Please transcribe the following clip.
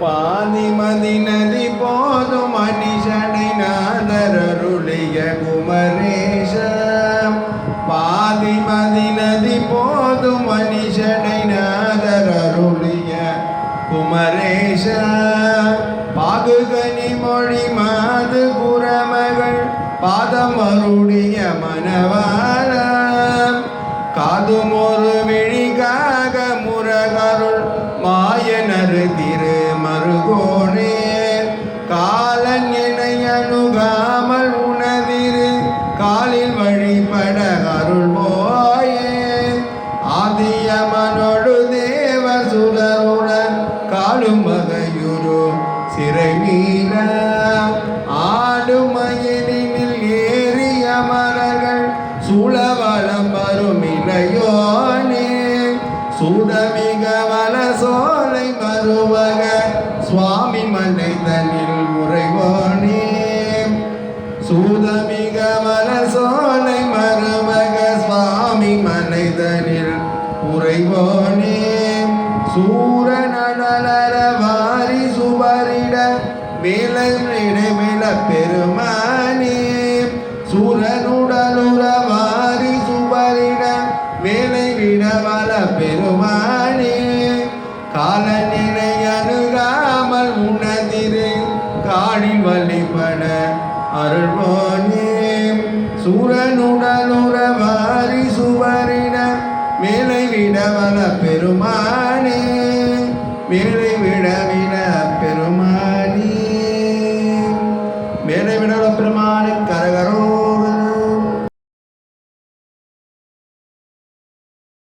பாதிமதி நதி போதும் மனிஷனை நாதரருளிய குமரேஷ பாதிமதி நதி போதும் மனிஷனை நாதரருளிய குமரேஷ பாகுகனி மொழி மாது புறமகள் பாதம் மனவாரம் காதுமொரு காலும் சிறை நீல ஆடுமயிலினில் ஏறிய மலர்கள் சுழவளம் வரும் இளையோனே சுடமிக வள சோலை மருவக சுவாமி மலை தனில் உறைவோனே. சூதமிக மல சோலை மருமக சுவாமி மலைதனில் உறைவோனே. சூரநடலர வாரி வேலையிட பெருமானே சூரனுடலுற வாரி மேலை விடவல பெருமானே காலநிலை அணுகாமல் உணதிரு காடில் வழிபட அருள்வோனே. சூரனுடலுற சுவரிடம் மேலை விடவல பெருமானே மேலை விடவிட மேலே விடல பெருமானுக்கு